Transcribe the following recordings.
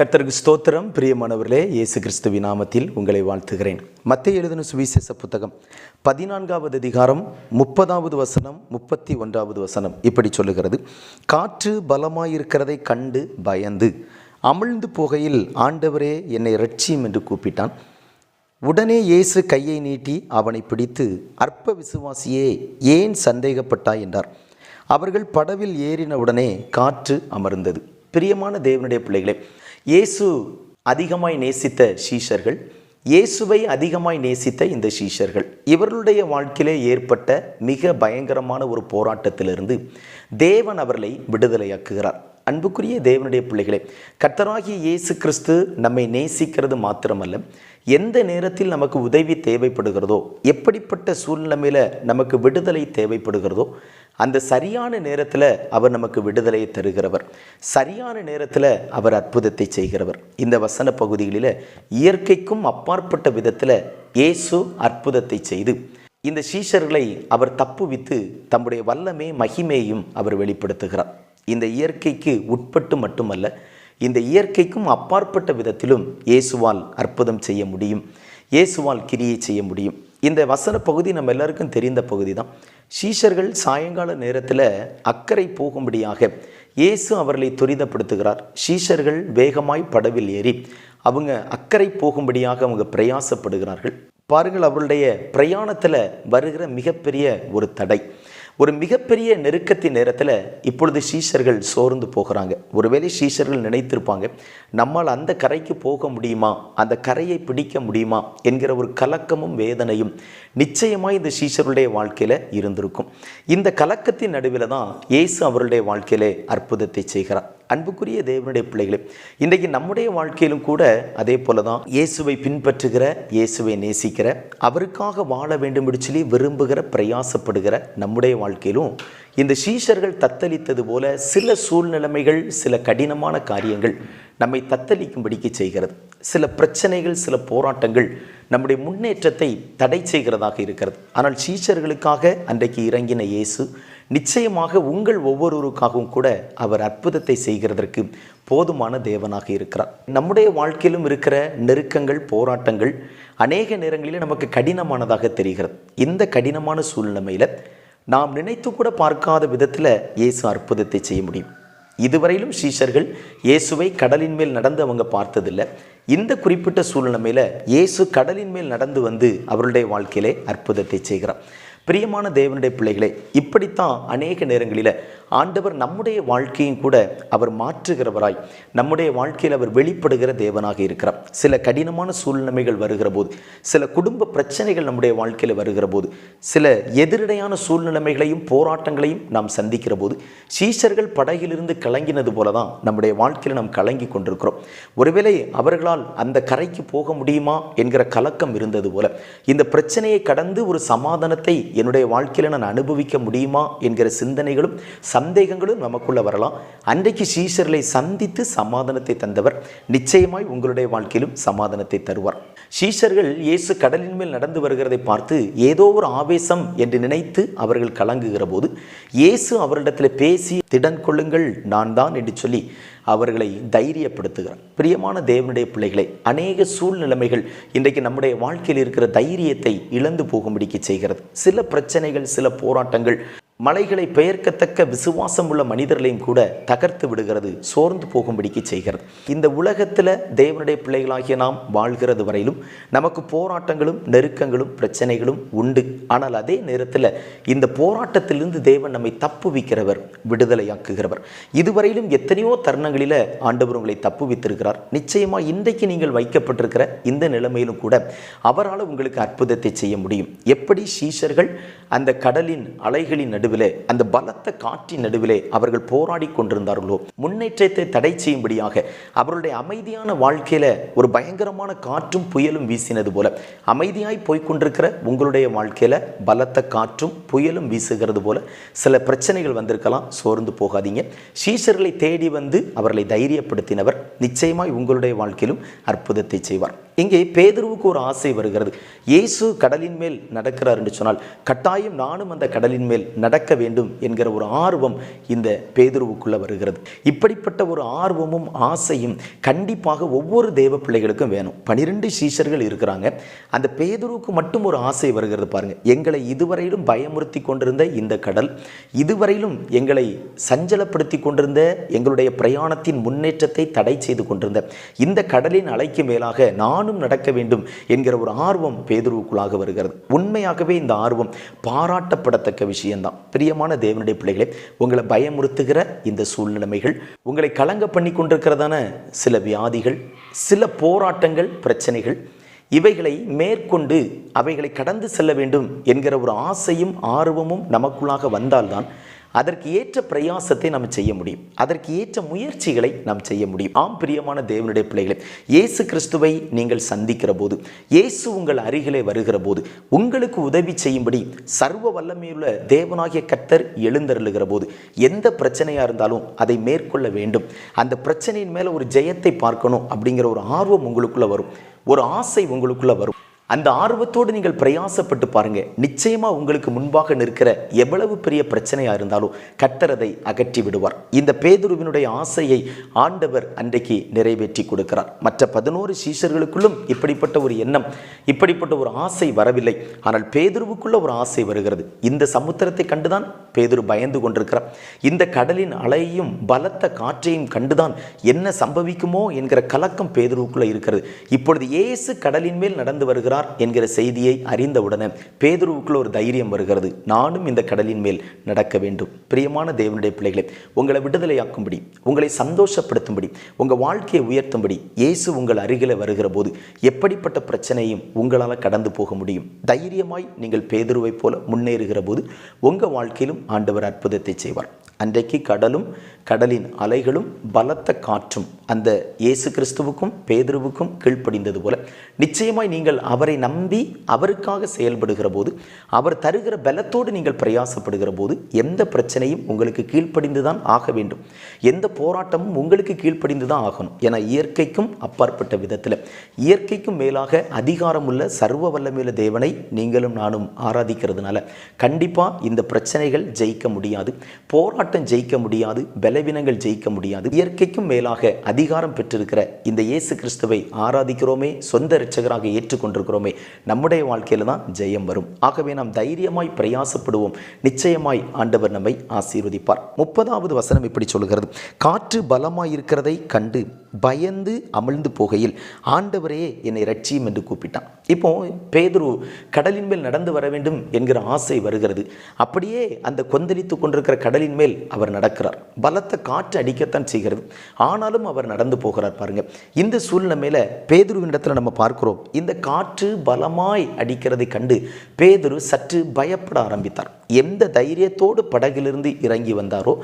கர்த்தருக்கு ஸ்தோத்திரம். பிரியமானவர்களே இயேசு கிறிஸ்துவி நாமத்தில் உங்களை வாழ்த்துகிறேன். மத்திய எழுதின சுவிசேஷ புத்தகம் பதினான்காவது அதிகாரம் முப்பதாவது வசனம் முப்பத்தி ஒன்றாவது வசனம் இப்படி சொல்லுகிறது. காற்று பலமாயிருக்கிறதை கண்டு பயந்து அமிழ்ந்து போகையில் ஆண்டவரே என்னை ரட்சியும் என்று கூப்பிட்டான். உடனே இயேசு கையை நீட்டி அவனை பிடித்து அற்ப விசுவாசியே ஏன் சந்தேகப்பட்டாய்? என்றார். அவர்கள் படவில் ஏறின உடனே காற்று அமர்ந்தது. பிரியமான தேவனுடைய பிள்ளைகளே இயேசு அதிகமாய் நேசித்த சீஷர்கள் இயேசுவை அதிகமாய் நேசித்த இந்த சீஷர்கள் இவர்களுடைய வாழ்க்கையிலே ஏற்பட்ட மிக பயங்கரமான ஒரு போராட்டத்திலிருந்து தேவன் அவர்களை விடுதலையாக்குகிறார். அன்புக்குரிய தேவனுடைய பிள்ளைகளே கர்த்தராகிய இயேசு கிறிஸ்து நம்மை நேசிக்கிறது மாத்திரமல்ல எந்த நேரத்தில் நமக்கு உதவி தேவைப்படுகிறதோ எப்படிப்பட்ட சூழ்நிலையில் நமக்கு விடுதலை தேவைப்படுகிறதோ அந்த சரியான நேரத்தில் அவர் நமக்கு விடுதலையை தருகிறவர். சரியான நேரத்தில் அவர் அற்புதத்தை செய்கிறவர். இந்த வசன பகுதிகளில் இயற்கைக்கும் அப்பாற்பட்ட விதத்தில் இயேசு அற்புதத்தை செய்து இந்த சீஷர்களை அவர் தப்புவித்து தம்முடைய வல்லமே மகிமையும் அவர் வெளிப்படுத்துகிறார். இந்த இயற்கைக்கு உட்பட்டு மட்டுமல்ல இந்த இயற்கைக்கும் அப்பாற்பட்ட விதத்திலும் இயேசுவால் அற்புதம் செய்ய முடியும் இயேசுவால் கிரியை செய்ய முடியும். இந்த வசன பகுதி நம்ம எல்லாருக்கும் தெரிந்த பகுதி தான் சீஷர்கள் சாயங்கால நேரத்தில் அக்கறை போகும்படியாக இயேசு அவர்களை துரிதப்படுத்துகிறார். சீஷர்கள் வேகமாய் படவில் ஏறி அவங்க அக்கறை போகும்படியாக அவங்க பிரயாசப்படுகிறார்கள். பாருங்கள் அவருடைய பிரயாணத்தில் வருகிற மிகப்பெரிய ஒரு தடை. ஒரு மிகப்பெரிய நெருக்கத்தின் நேரத்தில் இப்பொழுது சீஷர்கள் சோர்ந்து போகிறாங்க. ஒருவேளை சீஷர்கள் நினைத்திருப்பாங்க நம்மால் அந்த கரைக்கு போக முடியுமா? அந்த கரையை பிடிக்க முடியுமா? என்கிற ஒரு கலக்கமும் வேதனையும் நிச்சயமாக இந்த சீஷருடைய வாழ்க்கையில் இருந்திருக்கும். இந்த கலக்கத்தின் நடுவில் தான் இயேசு அவருடைய வாழ்க்கையிலே அற்புதத்தை செய்கிறார். அன்புக்குரிய தேவனுடைய பிள்ளைகளே இன்றைக்கு நம்முடைய வாழ்க்கையிலும் கூட அதே போல தான் இயேசுவை பின்பற்றுகிற இயேசுவை நேசிக்கிற அவருக்காக வாழ வேண்டும் என்று சொல்லி விரும்புகிற பிரயாசப்படுகிற நம்முடைய வாழ்க்கையிலும் இந்த சீஷர்கள் தத்தளித்தது போல சில சூழ்நிலைமைகள் சில கடினமான காரியங்கள் நம்மை தத்தளிக்கும்படிக்கு செய்கிறது. சில பிரச்சனைகள் சில போராட்டங்கள் நம்முடைய முன்னேற்றத்தை தடை செய்கிறதாக இருக்கிறது. ஆனால் சீஷர்களுக்காக அன்றைக்கு இறங்கின இயேசு நிச்சயமாக உங்கள் ஒவ்வொருவருக்காகவும் கூட அவர் அற்புதத்தை செய்கிறதற்கு போதுமான தேவனாக இருக்கிறார். நம்முடைய வாழ்க்கையிலும் இருக்கிற நெருக்கங்கள் போராட்டங்கள் அநேக நேரங்களில் நமக்கு கடினமானதாக தெரிகிறது. இந்த கடினமான சூழ்நிலையில் நாம் நினைத்து கூட பார்க்காத விதத்தில் இயேசு அற்புதத்தை செய்ய முடியும். இதுவரையிலும் சீஷர்கள் இயேசுவை கடலின் மேல் நடந்து அவங்க பார்த்ததில்லை. இந்த குறிப்பிட்ட சூழ்நிலையில் இயேசு கடலின் மேல் நடந்து வந்து அவருடைய வாழ்க்கையிலே அற்புதத்தை செய்கிறார். பிரியமான தேவனுடைய பிள்ளைகளே இப்படித்தான் அநேக நேரங்களில் ஆண்டவர் நம்முடைய வாழ்க்கையும் கூட அவர் மாற்றுகிறவராய் நம்முடைய வாழ்க்கையில் அவர் வெளிப்படுகிற தேவனாக இருக்கிறார். சில கடினமான சூழ்நிலைகள் வருகிற போது சில குடும்ப பிரச்சனைகள் நம்முடைய வாழ்க்கையில் வருகிற போது சில எதிரடையான சூழ்நிலைமைகளையும் போராட்டங்களையும் நாம் சந்திக்கிற போது சீஷர்கள் படகிலிருந்து கலங்கினது போல தான் நம்முடைய வாழ்க்கையில் நாம் கலங்கி கொண்டிருக்கிறோம். ஒருவேளை அவர்களால் அந்த கரைக்கு போக முடியுமா என்கிற கலக்கம் இருந்தது போல இந்த பிரச்சனையை கடந்து ஒரு சமாதானத்தை என்னுடைய வாழ்க்கையில் நான் அனுபவிக்க முடியுமா என்கிற சிந்தனைகளும் சந்தேகங்களும் நமக்குள்ள வரலாம். அன்றைக்கு சீஷர்களை சந்தித்து சமாதானத்தை தந்தவர் நிச்சயமாய் உங்களுடைய வாழ்க்கையிலும் சமாதானத்தை தருவார். சீஷர்கள் இயேசு கடலின் மேல் நடந்து வருகிறதை பார்த்து ஏதோ ஒரு ஆவேசம் என்று நினைத்து அவர்கள் கலங்குகிற போது இயேசு அவரிடத்தில் பேசி திடன் கொள்ளுங்கள் நான் தான் என்று சொல்லி அவர்களை தைரியப்படுத்துகிறார். பிரியமான தேவனுடைய பிள்ளைகளை அநேக சூழ்நிலைமைகள் இன்றைக்கு நம்முடைய வாழ்க்கையில் இருக்கிற தைரியத்தை இழந்து போகும்படிக்கு செய்கிறது. சில பிரச்சனைகள் சில போராட்டங்கள் மலைகளை பெயர்க்கத்தக்க விசுவாசம் உள்ள மனிதர்களையும் கூட தகர்த்து விடுகிறது சோர்ந்து போகும்படிக்கு செய்கிறது. இந்த உலகத்தில் தேவனுடைய பிள்ளைகளாகிய நாம் வாழ்கிறது வரையிலும் நமக்கு போராட்டங்களும் நெருக்கங்களும் பிரச்சனைகளும் உண்டு. ஆனால் அதே நேரத்தில் இந்த போராட்டத்திலிருந்து தேவன் நம்மை தப்புவிக்கிறவர் விடுதலையாக்குகிறவர். இதுவரையிலும் எத்தனையோ தருணங்களில் ஆண்டவர் உங்களை தப்புவித்திருக்கிறார் நிச்சயமாக இன்றைக்கு நீங்கள் வைக்கப்பட்டிருக்கிற இந்த நிலைமையிலும் கூட அவரால் உங்களுக்கு அற்புதத்தை செய்ய முடியும். எப்படி சீஷர்கள் அந்த கடலின் அலைகளின் நடுவிலே அந்த பலத்த காற்றின் நடுவிலே அவர்கள் போராடி கொண்டிருந்தார்களோ? முன்னேற்றத்தை தடை செய்யும்படியாக அவர்களுடைய அமைதியான வாழ்க்கையில ஒரு பயங்கரமான காற்றும் புயலும் வீசினது போல அமைதியாய் போய்க்கொண்டிருக்கிற உங்களுடைய வாழ்க்கையில பலத்த காற்றும் புயலும் வீசுகிறது போல சில பிரச்சனைகள் வந்திருக்கலாம் சோர்ந்து போகாதீங்க. சீஷர்களை தேடி வந்து அவர்களை தைரியப்படுத்தினவர் நிச்சயமாய் உங்களுடைய வாழ்க்கையிலும் அற்புதத்தை செய்வார். இங்கே பேதுருவுக்கு ஒரு ஆசை வருகிறது. இயேசு கடலின் மேல் நடக்கிறார் என்று சொன்னால் கட்டாயம் நானும் அந்த கடலின் மேல் நடக்க வேண்டும் என்கிற ஒரு ஆர்வம் இந்த பேதுருவுக்குள்ள வருகிறது. இப்படிப்பட்ட ஒரு ஆர்வமும் ஆசையும் கண்டிப்பாக ஒவ்வொரு தேவ பிள்ளைகளுக்கும் வேணும். பனிரெண்டு சீஷர்கள் இருக்கிறாங்க. அந்த பேதுருவுக்கு மட்டும் ஒரு ஆசை வருகிறது பாருங்க. எங்களை இதுவரையிலும் பயமுறுத்தி கொண்டிருந்த இந்த கடல் இதுவரையிலும் எங்களை சஞ்சலப்படுத்தி கொண்டிருந்த எங்களுடைய பிரயாணத்தின் முன்னேற்றத்தை தடை செய்து கொண்டிருந்த இந்த கடலின் அலைக்கு மேலாக நான் நானும் நடக்க வேண்டும் என்கிற ஒரு ஆர்வம் பேதுருவுக்குள்ளாக வருகிறது. உண்மையாகவே இந்த ஆர்வம் பாராட்டப்படத்தக்க விஷயம்தான். பிரியமான தேவனுடைய பிள்ளைகளே உங்களை பயமுறுத்துகிற இந்த சூழ்நிலைமைகள் உங்களை கலங்க பண்ணி கொண்டிருக்கிறதான சில வியாதிகள் சில போராட்டங்கள் பிரச்சனைகள் இவைகளை மேற்கொண்டு அவைகளை கடந்து செல்ல வேண்டும் என்கிற ஒரு ஆசையும் ஆர்வமும் நமக்குள்ளாக வந்தால்தான் அதற்கு ஏற்ற பிரயாசத்தை நாம் செய்ய முடியும். அதற்கு ஏற்ற முயற்சிகளை நாம் செய்ய முடியும். ஆம் பிரியமான தேவனுடைய பிள்ளைகளை இயேசு கிறிஸ்துவை நீங்கள் சந்திக்கிற போது இயேசு உங்கள் அருகிலே வருகிற போது உங்களுக்கு உதவி செய்யும்படி சர்வ வல்லமையுள்ள தேவனாகிய கர்த்தர் எழுந்தருளுகிற போது எந்த பிரச்சனையாக இருந்தாலும் அதை மேற்கொள்ள வேண்டும். அந்த பிரச்சனையின் மேலே ஒரு ஜெயத்தை பார்க்கணும் அப்படிங்கிற ஒரு ஆர்வம் உங்களுக்குள்ளே வரும். ஒரு ஆசை உங்களுக்குள்ளே வரும். அந்த ஆர்வத்தோடு நீங்கள் பிரயாசப்பட்டு பாருங்க. நிச்சயமா உங்களுக்கு முன்பாக நிற்கிற எவ்வளவு பெரிய பிரச்சனையா இருந்தாலும் கத்தரதை அகற்றி விடுவார். இந்த பேதுருவினுடைய ஆசையை ஆண்டவர் அன்றைக்கு நிறைவேற்றி கொடுக்கிறார். மற்ற பதினோரு சீஷர்களுக்குள்ளும் இப்படிப்பட்ட ஒரு எண்ணம் இப்படிப்பட்ட ஒரு ஆசை வரவில்லை. ஆனால் பேதுருவுக்குள்ள ஒரு ஆசை வருகிறது. இந்த சமுத்திரத்தை கண்டுதான் பேதுரு பயந்து கொண்டிருக்கிறார். இந்த கடலின் அலையையும் பலத்த காற்றையும் கண்டுதான் என்ன சம்பவிக்குமோ என்கிற கலக்கம் பேதுருவுக்குள்ள இருக்கிறது. இப்பொழுது இயேசு கடலின் மேல் நடந்து வருகிறார். என்கிற செய்தியை அறிந்தவுடனே பேதுருவுக்குள்ள ஒரு தைரியம் வருகிறது. நானும் இந்த கடலின் மேல் நடக்க வேண்டும். பிரியமான தேவனுடைய பிள்ளைகளை உங்களை விடுதலையாக்கும்படி உங்களை சந்தோஷப்படுத்தும்படி உங்கள் வாழ்க்கையை உயர்த்தும்படி இயேசு உங்கள் அருகில் வருகிற போது எப்படிப்பட்ட பிரச்சனையும் உங்களால் கடந்து போக முடியும்? தைரியமாய் நீங்கள் பேதுருவைப் போல முன்னேறுகிற போது உங்கள் வாழ்க்கையிலும் ஆண்டவர் அற்புதத்தை செய்வார். அன்றைக்கு கடலும் கடலின் அலைகளும் பலத்த காற்றும் அந்த இயேசு கிறிஸ்துவுக்கும் பேதுருவுக்கும் கீழ்ப்படிந்தது போல. நிச்சயமாய் நீங்கள் அவரை நம்பி அவருக்காக செயல்படுகிற போது அவர் தருகிற பலத்தோடு நீங்கள் பிரயாசப்படுகிற போது எந்த பிரச்சனையும் உங்களுக்கு கீழ்ப்படிந்து தான் ஆக வேண்டும். எந்த போராட்டமும் உங்களுக்கு கீழ்ப்படிந்து தான் ஆகணும். என இயற்கைக்கும் அப்பாற்பட்ட விதத்தில் இயற்கைக்கும் மேலாக அதிகாரமுள்ள சர்வ வல்லமையுள்ள தேவனை நீங்களும் நானும் ஆராதிக்கிறதுனால கண்டிப்பாக இந்த பிரச்சனைகள் ஜெயிக்க முடியாது. போராட்டம் ஜெயிக்க முடியாது. பலவீனங்கள் ஜெயிக்க முடியாது. இயற்கைக்கும் மேலாக அதிகாரம் பெற்றிருக்கிற இந்த இயேசு கிறிஸ்துவை ஆராதிக்கிறோமே சொந்த இரட்சகராக ஏற்றுக்கொண்டிருக்கிறோமே நம்முடைய வாழ்க்கையில் தான் ஜெயம் வரும். ஆகவே நாம் தைரியமாய் பிரயாசப்படுவோம். நிச்சயமாய் ஆண்டவர் நம்மை ஆசீர்வதிப்பார். முப்பதாவது வசனம் இப்படி சொல்கிறது. காற்று பலமாயிருக்கிறதை கண்டு பயந்து அமிழ்ந்து போகையில் ஆண்டவரே என்னை ரட்சியும் என்று கூப்பிட்டான். இப்போ பேதுரு கடலின் மேல் நடந்து வர வேண்டும் என்கிற ஆசை வருகிறது. அப்படியே அந்த கொந்தளித்து கொண்டிருக்கிற கடலின் மேல் அவர் நடக்கிறார். பலத்த காற்று அடிக்கத்தான் செய்கிறது. ஆனாலும் அவர் நடந்து போகிறார் பாருங்க. இந்த சூழ்நிலையில் பேதுருவின் இடத்துல நம்ம பார்க்கிறோம். இந்த காற்று பலமாய் அடிக்கிறதை கண்டு பேதுரு சற்று பயப்பட ஆரம்பித்தார். எந்த தைரியத்தோடு படகிலிருந்து இறங்கி வந்தாரோ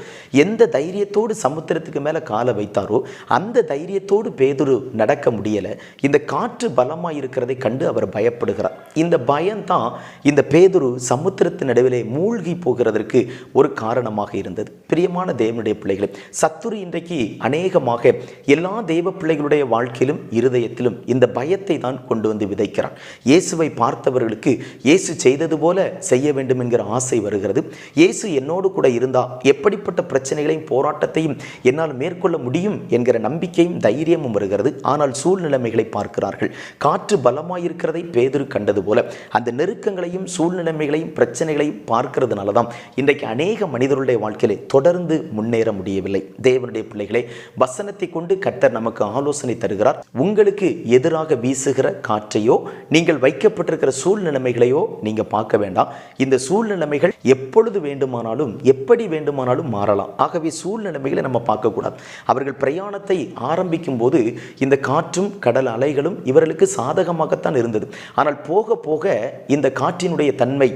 எந்த தைரியத்தோடு சமுத்திரத்துக்கு மேலே காலை வைத்தாரோ அந்த தைரியத்தோடு பேதுரு நடக்க முடியலை. இந்த காற்று பலமாக இருக்கிறதை கண்டு அவர் பயப்படுகிறார். இந்த பயம்தான் இந்த பேதுரு சமுத்திரத்தின் நடுவிலே மூழ்கி போகிறதற்கு ஒரு காரணமாக இருந்தது. பிரியமான தேவனுடைய பிள்ளைகளை சத்துரு இன்றைக்கு அநேகமாக எல்லா தெய்வ பிள்ளைகளுடைய வாழ்க்கையிலும் இருதயத்திலும் இந்த பயத்தை தான் கொண்டு வந்து விதைக்கிறார். இயேசுவை பார்த்தவர்களுக்கு இயேசு செய்தது போல செய்ய வேண்டும் என்கிற ஆசை ஆசை வருகிறது. இயேசு என்னோடு கூட இருந்தால் எப்படிப்பட்ட பிரச்சனைகளையும் போராட்டத்தையும் என்னால் மேற்கொள்ள முடியும் என்கிற நம்பிக்கையும் தைரியமும் வருகிறது. ஆனால் சூழ்நிலைமைகளை பார்க்கிறார்கள். காற்று பலமாயிருக்கிறதை பேதுரு கண்டது போல அந்த நெருக்கங்களையும் சூழ்நிலைமைகளையும் பிரச்சனைகளையும் பார்க்கிறதுனால தான் இன்றைக்கு அநேக மனிதர்களுடைய வாழ்க்கையிலே தொடர்ந்து முன்னேற முடியவில்லை. தேவனுடைய பிள்ளைகளே வசனத்தை கொண்டு கர்த்தர் நமக்கு ஆலோசனை தருகிறார். உங்களுக்கு எதிராக வீசுகிற காற்றையோ நீங்கள் வைக்கப்பட்டிருக்கிற சூழ்நிலைமைகளையோ நீங்கள் பார்க்க வேண்டாம். இந்த சூழ்நிலைமைகள் எப்பொழுது வேண்டுமானாலும் எப்படி வேண்டுமானாலும் மாறலாம். ஆகவே சூழ்நிலைமைகளை நம்ம பார்க்கக்கூடாது. அவர்கள் பிரயாணத்தை ஆரம்பிக்கும் போது இந்த காற்றும் கடல் அலைகளும் இவர்களுக்கு சாதகமாகத்தான் இருந்தது. ஆனால் போக போக இந்த காற்றினுடைய தன்மை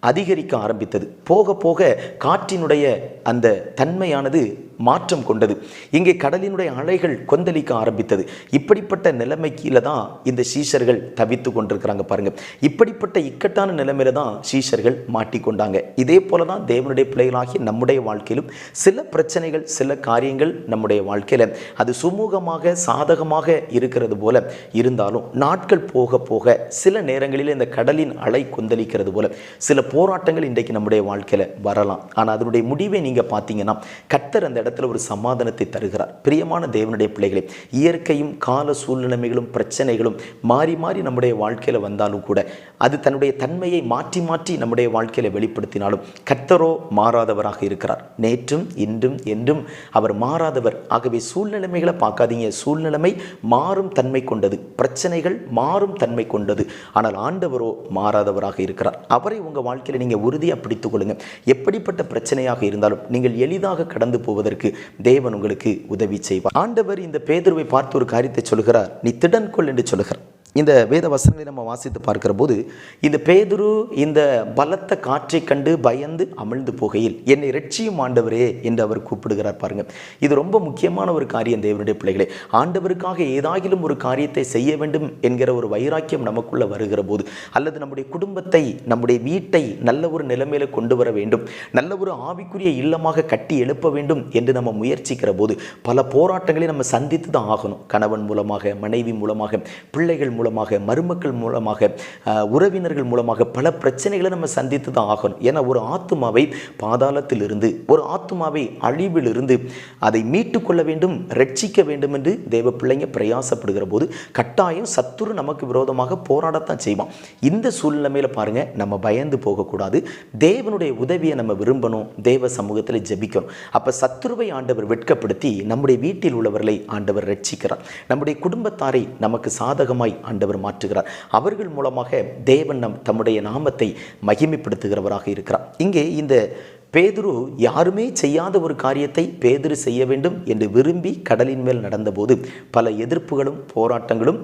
அதிகரிக்க ஆரம்பித்தது. போக போக காற்றினுடைய அந்த தன்மையானது மாற்றம் கொண்டது. இங்கே கடலினுடைய அலைகள் கொந்தளிக்க ஆரம்பித்தது. இப்படிப்பட்ட நிலைமைக்கில தான் இந்த சீஷர்கள் தவித்து கொண்டிருக்கிறாங்க பாருங்க. இப்படிப்பட்ட இக்கட்டான நிலைமையில தான் சீஷர்கள் மாட்டிக்கொண்டாங்க இதே போல தான் தேவனுடைய பிள்ளைகளாகி நம்முடைய வாழ்க்கையிலும் சில பிரச்சனைகள் சில காரியங்கள் நம்முடைய வாழ்க்கையில. அது சுமூகமாக சாதகமாக இருக்கிறது போல இருந்தாலும் நாட்கள் போக போக சில நேரங்களில் இந்த கடலின் அலை கொந்தளிக்கிறது போல சில போராட்டங்கள் இன்றைக்கு நம்முடைய வாழ்க்கையில வரலாம். ஆனால் அதனுடைய முடிவை நீங்க பார்த்தீங்கன்னா கத்தர் அந்த இடத்துல ஒரு சமாதானத்தை தருகிறார். பிரியமான தேவனுடைய பிள்ளைகளே இயற்கையும் கால சூழ்நிலைமைகளும் பிரச்சனைகளும் மாறி மாறி நம்முடைய வாழ்க்கையில வந்தாலும் கூட அது தன்னுடைய தன்மையை மாற்றி மாற்றி நம்முடைய வாழ்க்கையில வெளிப்படுத்தினாலும் கர்த்தரோ மாறாதவராக இருக்கிறார். நேற்றும் இன்றும் என்றும் அவர் மாறாதவர். ஆகவே சூழ்நிலைமைகளை பார்க்காதீங்க. சூழ்நிலைமை மாறும் தன்மை கொண்டது. பிரச்சனைகள் மாறும் தன்மை கொண்டது. ஆனால் ஆண்டவரோ மாறாதவராக இருக்கிறார். அவரை உங்க வாழ்க்கையில நீங்க உறுதியாக பிடித்துக் கொள்ளுங்க எப்படிப்பட்ட பிரச்சனையாக இருந்தாலும் நீங்கள் எளிதாக கடந்து போவதற்கு தேவன் உங்களுக்கு உதவி செய்வார். ஆண்டவர் இந்த பேதுருவை பார்த்து ஒரு காரியத்தை சொல்கிறார் நீ திடன்கொள் என்று சொல்கிறார் இந்த வேத வசனங்களை நம்ம வாசித்து பார்க்கிற போது இந்த பேதுரு இந்த பலத்த காற்றை கண்டு பயந்து அமிழ்ந்து போகையில் என்னை ரட்சியும் ஆண்டவரே என்று அவர் கூப்பிடுகிறார் பாருங்க. இது ரொம்ப முக்கியமான ஒரு காரியம் தேவனுடைய பிள்ளைகளே. ஆண்டவருக்காக ஏதாகிலும் ஒரு காரியத்தை செய்ய வேண்டும் என்கிற ஒரு வைராக்கியம் நமக்குள்ள வருகிற போது அல்லது நம்முடைய குடும்பத்தை நம்முடைய வீட்டை நல்ல ஒரு நிலைமையில கொண்டு வர வேண்டும் நல்ல ஒரு ஆவிக்குரிய இல்லமாக கட்டி எழுப்ப வேண்டும் என்று நம்ம முயற்சிக்கிற போது பல போராட்டங்களை நம்ம சந்தித்து தான் ஆகணும். கணவன் மூலமாக மனைவி மூலமாக பிள்ளைகள் மூலமாக மருமக்கள் மூலமாக உறவினர்கள் மூலமாக பல பிரச்சனைகளை நம்ம சந்தித்து தான் ஆகணும். ஏன்னா ஒரு ஆத்துமாவை பாதாளத்திலிருந்து ஒரு ஆத்துமாவை அழிவிலிருந்து அதை மீட்டு கொள்ள வேண்டும் ரட்சிக்க வேண்டும் என்று தேவ பிள்ளைங்க பிரயாசப்படுகிற போது கட்டாயம் சத்துரு நமக்கு விரோதமாக போராடத்தான் செய்வான். இந்த சூழ்நிலைமையில பாருங்க நம்ம பயந்து போகக்கூடாது. தேவனுடைய உதவியை நம்ம விரும்பணும் தேவ சமூகத்தில் ஜபிக்கணும். அப்போ சத்துருவை ஆண்டவர் வெட்கப்படுத்தி நம்முடைய வீட்டில் உள்ளவர்களை ஆண்டவர் ரட்சிக்கிறார். நம்முடைய குடும்பத்தாரை நமக்கு சாதகமாய் ஆண்டவர் மாற்றுகிறார். அவர்கள் மூலமாக தேவன் நம் தம்முடைய நாமத்தை மகிமைப்படுத்துகிறவராக இருக்கிறார். இங்கே இந்த பேதுரு யாருமே செய்யாத ஒரு காரியத்தை பேதுரு செய்ய வேண்டும் என்று விரும்பி கடலின் மேல் நடந்தபோது பல எதிர்ப்புகளும் போராட்டங்களும்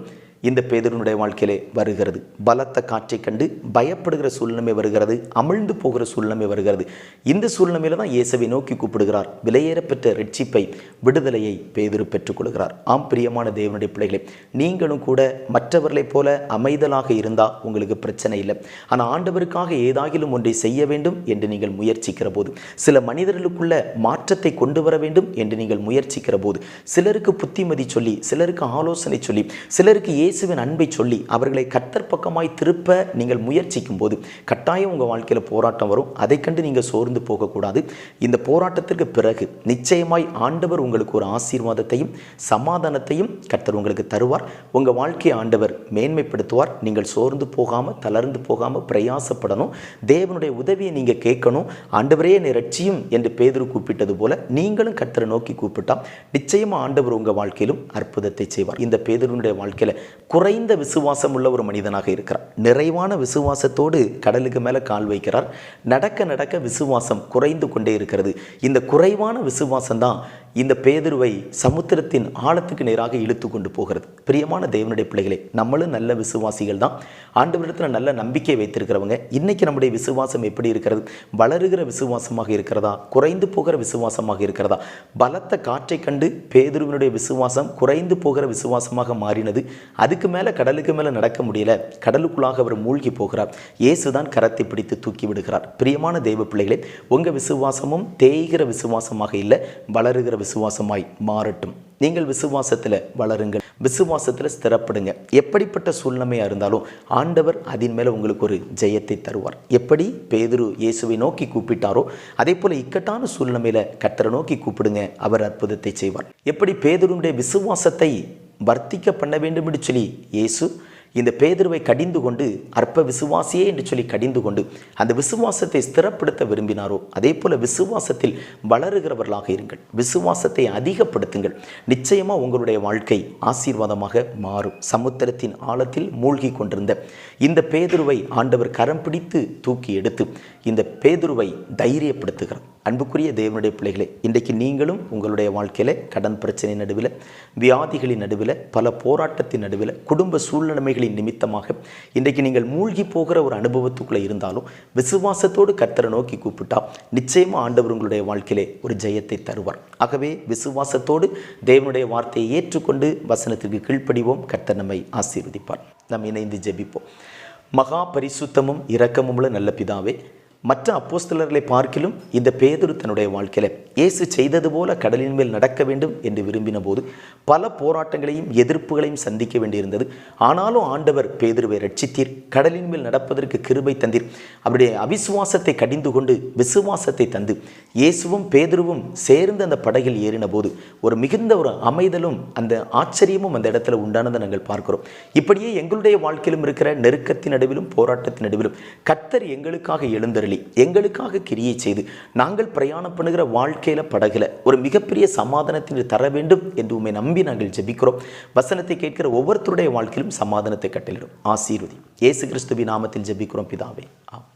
இந்த பேதருனுடைய வாழ்க்கையிலே வருகிறது. பலத்த காற்றை கண்டு பயப்படுகிற சூழ்நிலை வருகிறது. அமிழ்ந்து போகிற சூழ்நிலை வருகிறது. இந்த சூழ்நிலையில தான் இயேசுவை நோக்கி கூப்பிடுகிறார். விலையேறப்பெற்ற ரட்சிப்பை விடுதலையை பேதுரு பெற்றுக்கொள்கிறார் ஆம் பிரியமான தேவனுடைய பிள்ளைகளே நீங்களும் கூட மற்றவர்களைப் போல அமைதலாக இருந்தால் உங்களுக்கு பிரச்சனை இல்லை. ஆனால் ஆண்டவருக்காக ஏதாகிலும் ஒன்றை செய்ய வேண்டும் என்று நீங்கள் முயற்சிக்கிற போது சில மனிதர்களுக்குள்ள மாற்றத்தை கொண்டு வர வேண்டும் என்று நீங்கள் முயற்சிக்கிற போது சிலருக்கு புத்திமதி சொல்லி சிலருக்கு ஆலோசனை சொல்லி சிலருக்கு இயேசுவின் அன்பை சொல்லி அவர்களை கத்தர் பக்கமாய் திருப்ப நீங்கள் முயற்சிக்கும் போது கட்டாயம் உங்கள் வாழ்க்கையில் போராட்டம் வரும். அதை கண்டு நீங்கள் சோர்ந்து போகக்கூடாது. இந்த போராட்டத்திற்கு பிறகு நிச்சயமாய் ஆண்டவர் உங்களுக்கு ஒரு ஆசீர்வாதத்தையும் சமாதானத்தையும் கர்த்தர் உங்களுக்கு தருவார். உங்கள் வாழ்க்கையை ஆண்டவர் மேன்மைப்படுத்துவார். நீங்கள் சோர்ந்து போகாமல் தளர்ந்து போகாமல் பிரயாசப்படணும். தேவனுடைய உதவியை நீங்கள் கேட்கணும். ஆண்டவரே என்னை ரட்சியும் என்று பேதர் கூப்பிட்டது போல நீங்களும் கர்த்தரை நோக்கி கூப்பிட்டா நிச்சயமாக ஆண்டவர் உங்கள் வாழ்க்கையிலும் அற்புதத்தை செய்வார். இந்த பேதுருனுடைய வாழ்க்கையில் குறைந்த விசுவாசம் உள்ள ஒரு மனிதனாக இருக்கிறார். நிறைவான விசுவாசத்தோடு கடலுக்கு மேலே கால் வைக்கிறார். நடக்க நடக்க விசுவாசம் குறைந்து கொண்டே இருக்கிறது. இந்த குறைவான விசுவாசம் தான் இந்த பேதுருவை சமுத்திரத்தின் ஆழத்துக்கு நேராக இழுத்து கொண்டு போகிறது. பிரியமான தேவனுடைய பிள்ளைகளே நம்மளும் நல்ல விசுவாசிகள் தான் ஆண்டவரிடத்தில் நல்ல நம்பிக்கை வைத்திருக்கிறவங்க இன்னைக்கு நம்முடைய விசுவாசம் எப்படி இருக்கிறது? வளருகிற விசுவாசமாக இருக்கிறதா? குறைந்து போகிற விசுவாசமாக இருக்கிறதா? பலத்த காற்றை கண்டு பேதுருவினுடைய விசுவாசம் குறைந்து போகிற விசுவாசமாக மாறினது. அதுக்கு மேலே கடலுக்கு மேலே நடக்க முடியல. கடலுக்குள்ளாக அவர் மூழ்கி போகிறார். இயேசுதான் கரத்தை பிடித்து தூக்கி விடுகிறார். பிரியமான தெய்வ பிள்ளைகளே உங்கள் விசுவாசமும் தேய்கிற விசுவாசமாக இல்லை வளருகிற விசுவாசமாய் மாறட்டும். நீங்கள் விசுவாசத்தில் வளருங்கள். விசுவாசத்தில் ஸ்திரப்படுங்க. எப்படிப்பட்ட சூழ்நிலையாக இருந்தாலும் ஆண்டவர் அதன் மேலே உங்களுக்கு ஒரு ஜெயத்தை தருவார். எப்படி? பேதுரு இயேசுவை நோக்கி கூப்பிட்டாரோ அதே போல் இக்கட்டான சூழ்நிலையில் கத்தரை நோக்கி கூப்பிடுங்க. அவர் அற்புதத்தை செய்வார். எப்படி? பேதுருடைய விசுவாசத்தை வர்த்திக்க பண்ண வேண்டும் என்று சொல்லி இயேசு இந்த பேதுருவை கடிந்து கொண்டு அற்ப விசுவாசியே என்று சொல்லி கடிந்து கொண்டு அந்த விசுவாசத்தை ஸ்திரப்படுத்த விரும்பினாரோ அதே போல் விசுவாசத்தில் வளருகிறவர்களாக இருங்கள். விசுவாசத்தை அதிகப்படுத்துங்கள். நிச்சயமாக உங்களுடைய வாழ்க்கை ஆசீர்வாதமாக மாறும். சமுத்திரத்தின் ஆழத்தில் மூழ்கி கொண்டிருந்த இந்த பேதுருவை ஆண்டவர் கரம் பிடித்து தூக்கி எடுத்து இந்த பேதுருவை தைரியப்படுத்துகிறார். அன்புக்குரிய தேவனுடைய பிள்ளைகளே இன்றைக்கு நீங்களும் உங்களுடைய வாழ்க்கையில் கடன் பிரச்சனை நடுவில் வியாதிகளின் நடுவில் பல போராட்டத்தின் நடுவில் குடும்ப சூழ்நிலைமைகளின் நிமித்தமாக இன்றைக்கு நீங்கள் மூழ்கி போகிற ஒரு அனுபவத்துக்குள்ளே இருந்தாலும் விசுவாசத்தோடு கர்த்தரை நோக்கி கூப்பிட்டா நிச்சயமாக ஆண்டவர் உங்களுடைய வாழ்க்கையிலே ஒரு ஜெயத்தை தருவார். ஆகவே விசுவாசத்தோடு தேவனுடைய வார்த்தையை ஏற்றுக்கொண்டு வசனத்திற்கு கீழ்ப்படிவோம். கர்த்தர் நம்மை ஆசீர்வதிப்பார். நாம் இணைந்து ஜெபிப்போம். மகா பரிசுத்தமும் இரக்கமுள்ள நல்ல பிதாவே மற்ற அப்போஸ்தலர்களை பார்க்கிலும் இந்த பேதுரு தன்னுடைய வாழ்க்கையில் இயேசு செய்தது போல கடலின் மேல் நடக்க வேண்டும் என்று விரும்பின போது பல போராட்டங்களையும் எதிர்ப்புகளையும் சந்திக்க வேண்டியிருந்தது. ஆனாலும் ஆண்டவர் பேதுருவை ரட்சித்தீர் கடலின் மேல் நடப்பதற்கு கிருபை தந்தீர். அவருடைய அவிசுவாசத்தை கடிந்து கொண்டு விசுவாசத்தை தந்து இயேசுவும் பேதுருவும் சேர்ந்து அந்த படகில் ஏறின போது ஒரு மிகுந்த ஒரு அமைதலும் அந்த ஆச்சரியமும் அந்த இடத்துல உண்டானதை நாங்கள் பார்க்கிறோம். இப்படியே எங்களுடைய வாழ்க்கையிலும் இருக்கிற நெருக்கத்தின் நடுவிலும் போராட்டத்தின் நடுவிலும் கத்தர் எங்களுக்காக எழுந்தருள் எங்களுக்காக கிரியை செய்து நாங்கள் பிரயாணம் பண்ணுகிற வாழ்க்கையில படகுல ஒரு மிகப்பெரிய சமாதானத்தினை தர வேண்டும் என்று உண்மை நம்பி நாங்கள் ஜெபிக்கிறோம். வசனத்தை கேட்கிற ஒவ்வொருத்தருடைய வாழ்க்கையிலும் சமாதானத்தை கட்டளிடும் ஆசீர்வதி. இயேசு கிறிஸ்துவின் நாமத்தில் ஜெபிக்கிறோம் பிதாவே. ஆம்